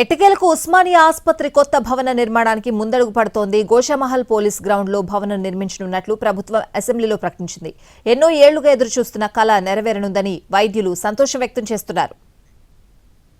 ఎట్టకేలకు ఉస్మానియా ఆసుపత్రి కొత్త భవన నిర్మాణానికి ముందడుగు పడుతోంది. గోషామహల్ పోలీస్ గ్రౌండ్లో భవనం నిర్మించనున్నట్లు ప్రభుత్వం అసెంబ్లీలో ప్రకటించింది. ఎన్నో ఏళ్ళుగా ఎదురుచూస్తున్న కళ నెరవేరనుందని వైద్యులు సంతోషం వ్యక్తం చేస్తున్నారు.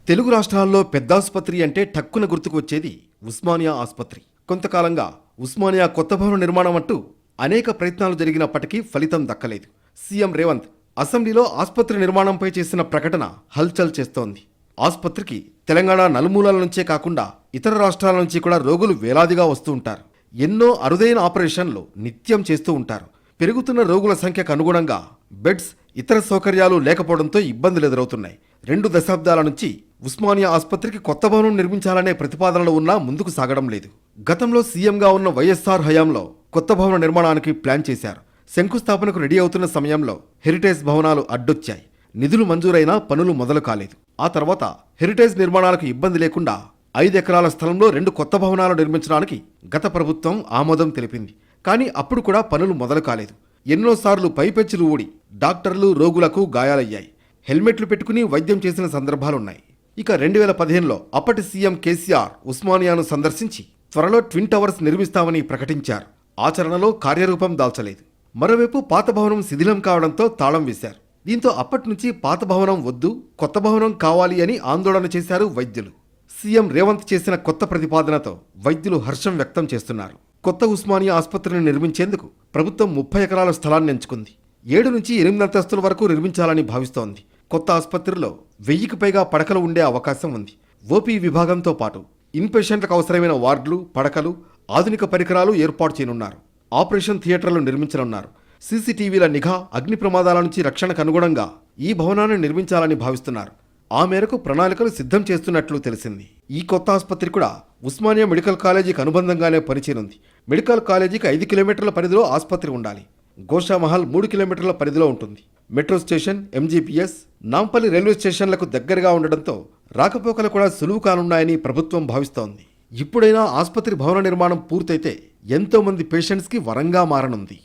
తెలుగు రాష్ట్రాల్లో పెద్దాసుపత్రి అంటే టక్కున గుర్తుకు వచ్చేది ఉస్మానియా ఆసుపత్రి. కొంతకాలంగా ఉస్మానియా కొత్త భవన నిర్మాణం అంటూ అనేక ప్రయత్నాలు జరిగినప్పటికీ ఫలితం దక్కలేదు. సీఎం రేవంత్ అసెంబ్లీలో ఆసుపత్రి నిర్మాణంపై చేసిన ప్రకటన హల్చల్ చేస్తోంది. ఆసుపత్రికి తెలంగాణ నలుమూలల నుంచే కాకుండా ఇతర రాష్ట్రాల నుంచి కూడా రోగులు వేలాదిగా వస్తూ ఉంటారు. ఎన్నో అరుదైన ఆపరేషన్లు నిత్యం చేస్తూ ఉంటారు. పెరుగుతున్న రోగుల సంఖ్యకు అనుగుణంగా బెడ్స్ ఇతర సౌకర్యాలు లేకపోవడంతో ఇబ్బందులు ఎదురవుతున్నాయి. రెండు దశాబ్దాల నుంచి ఉస్మానియా ఆసుపత్రికి కొత్త భవనం నిర్మించాలనే ప్రతిపాదనలు ఉన్నా ముందుకు సాగడం లేదు. గతంలో సీఎంగా ఉన్న వైఎస్ఆర్ హయాంలో కొత్త భవన నిర్మాణానికి ప్లాన్ చేశారు. శంకుస్థాపనకు రెడీ అవుతున్న సమయంలో హెరిటేజ్ భవనాలు అడ్డొచ్చాయి. నిధులు మంజూరైనా పనులు మొదలు కాలేదు. ఆ తర్వాత హెరిటేజ్ నిర్మాణాలకు ఇబ్బంది లేకుండా ఐదు ఎకరాల స్థలంలో రెండు కొత్త భవనాలు నిర్మించడానికి గత ప్రభుత్వం ఆమోదం తెలిపింది. కానీ అప్పుడు కూడా పనులు మొదలు కాలేదు. ఎన్నోసార్లు పైపెచ్చులు ఊడి డాక్టర్లు రోగులకు గాయాలయ్యాయి. హెల్మెట్లు పెట్టుకుని వైద్యం చేసిన సందర్భాలున్నాయి. ఇక రెండు వేల పదిహేనులో అప్పటి సీఎం కేసీఆర్ ఉస్మానియాను సందర్శించి త్వరలో ట్విన్ టవర్స్ నిర్మిస్తామని ప్రకటించారు. ఆచరణలో కార్యరూపం దాల్చలేదు. మరోవైపు పాత భవనం శిథిలం కావడంతో తాళం వేశారు. దీంతో అప్పటి నుంచి పాత భవనం వద్దు కొత్త భవనం కావాలి అని ఆందోళన చేశారు వైద్యులు. సీఎం రేవంత్ చేసిన కొత్త ప్రతిపాదనతో వైద్యులు హర్షం వ్యక్తం చేస్తున్నారు. కొత్త ఉస్మానియా ఆసుపత్రిని నిర్మించేందుకు ప్రభుత్వం ముప్పై ఎకరాల స్థలాన్ని ఎంచుకుంది. ఏడు నుంచి ఎనిమిది అంతస్తుల వరకు నిర్మించాలని భావిస్తోంది. కొత్త ఆసుపత్రిలో వెయ్యికి పైగా పడకలు ఉండే అవకాశం ఉంది. ఓపీ విభాగంతో పాటు ఇన్పేషెంట్లకు అవసరమైన వార్డులు పడకలు ఆధునిక పరికరాలు ఏర్పాటు చేయనున్నారు. ఆపరేషన్ థియేటర్లు నిర్మించనున్నారు. సీసీటీవీల నిఘా అగ్ని ప్రమాదాల నుంచి రక్షణకు అనుగుణంగా ఈ భవనాన్ని నిర్మించాలని భావిస్తున్నారు. ఆ మేరకు ప్రణాళికలు సిద్ధం చేస్తున్నట్లు తెలిసింది. ఈ కొత్త ఆసుపత్రి కూడా ఉస్మానియా మెడికల్ కాలేజీకి అనుబంధంగానే పనిచేయనుంది. మెడికల్ కాలేజీకి ఐదు కిలోమీటర్ల పరిధిలో ఆసుపత్రి ఉండాలి. గోషామహల్ మూడు కిలోమీటర్ల పరిధిలో ఉంటుంది. Metro station MGBS Nampally railway స్టేషన్లకు దగ్గరగా ఉండడంతో రాకపోకలు కూడా సులువు కానున్నాయని ప్రభుత్వం భావిస్తోంది. ఇప్పుడైనా ఆసుపత్రి భవన నిర్మాణం పూర్తయితే ఎంతోమంది పేషెంట్స్కి వరంగా మారనుంది.